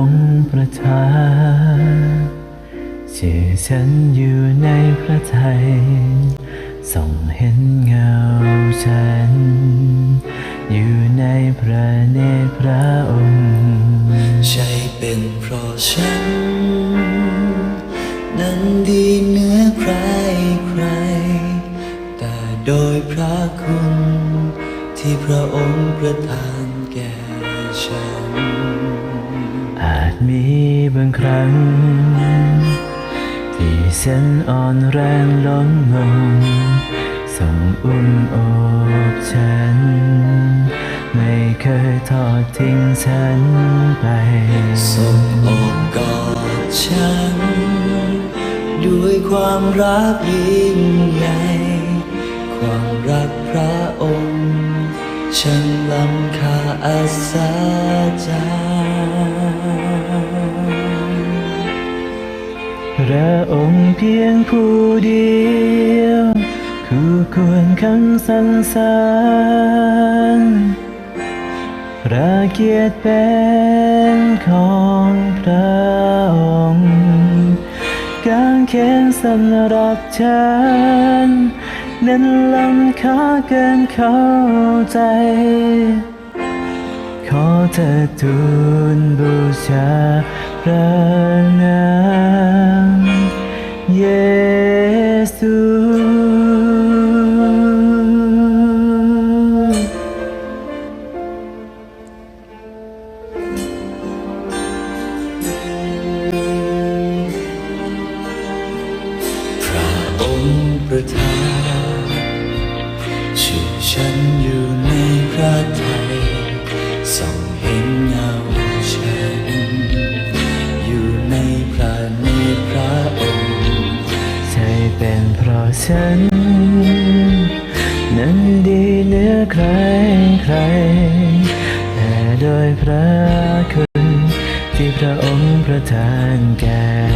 องประทานชื่อฉันอยู่ในพระทัยส่องเห็นเงาฉัน อยู่ในพระเนตรพระองค์ ใช่เป็นเพราะฉัน นั้นดีเหนือใครใคร แต่โดยพระคุณที่พระองค์ประทาน ครั้ง ที่ฉันอ่อนแรงล้มลงส่งอุ้มอบฉัน ไม่เคยทอดทิ้งฉันไปทรงอบกอดฉัน ด้วยความรักยิ่งใหญ่ ระองค์เพียงผู้เดียวคู่ควรคำสรรเสริญพระเกียรติเป็นของพระองค์กางเขนสำหรับฉันนั้นล้ำค่าเกินเข้าใจ ขอเธอทูลบูชาพระนาม เยซูพระองค์ประทานชื่อฉันอยู่ในพระ เป็นเพราะฉัน นั้นดีเหนือใครใคร แต่โดยพระคุณที่พระองค์ประทานแก่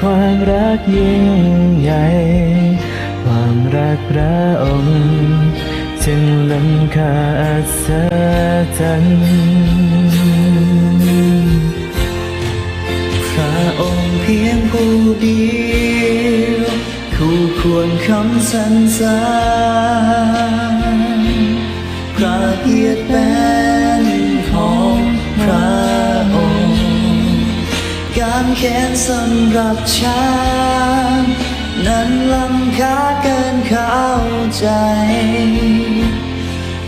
ความรักยิ่งใหญ่ ความรักพระองค์จึงล้ำค่าอัศจรรย์พระองค์เพียงผู้เดียวคู่ควรคำสรรเสริญารแค้นสำหรับฉันนั้นลำค่าเกินเข้าใจ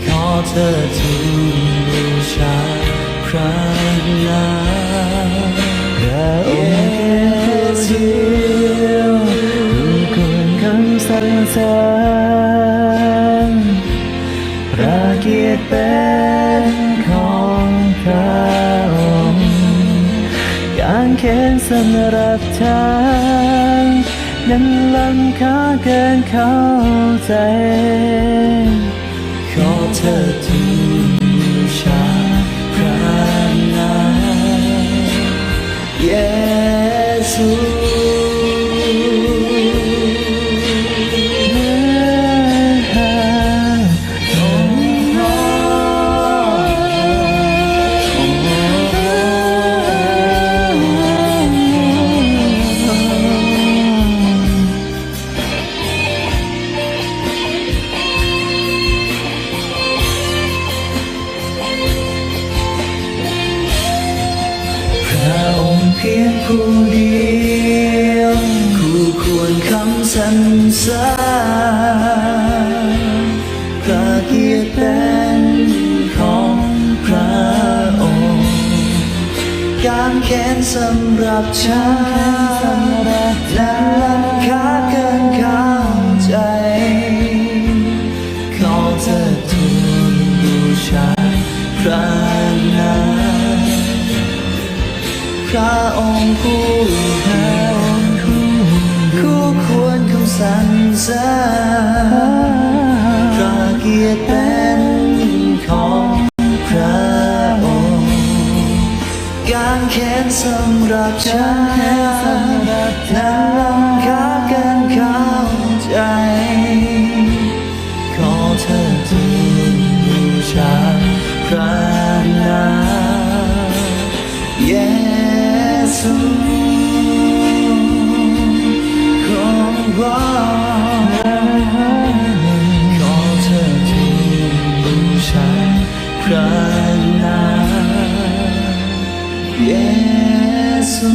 ขอเธอทูลบูชาพระนามพระองค์เพียงผู้เดียวผู้ควรคำสรรเสริญพระเกียรติเป็นของพระองค์การ ขียนสำหรับฉันนั้นล้ำค่าเกินเข้าใจ ขอเธอ พียงผู้เดียวคู่ควรคำสรรเสริญพระเกียรติเป็นของพระองค์การแค้นสำหรับฉันและล้นค่าเกินคา ซพระเกียรติเป็นของพระองค์การแค้นสำหรับฉันนั้นลำคากันเข้าใจ ขอเธอจงบูชนพระนามเยซูของว่า karena Yesus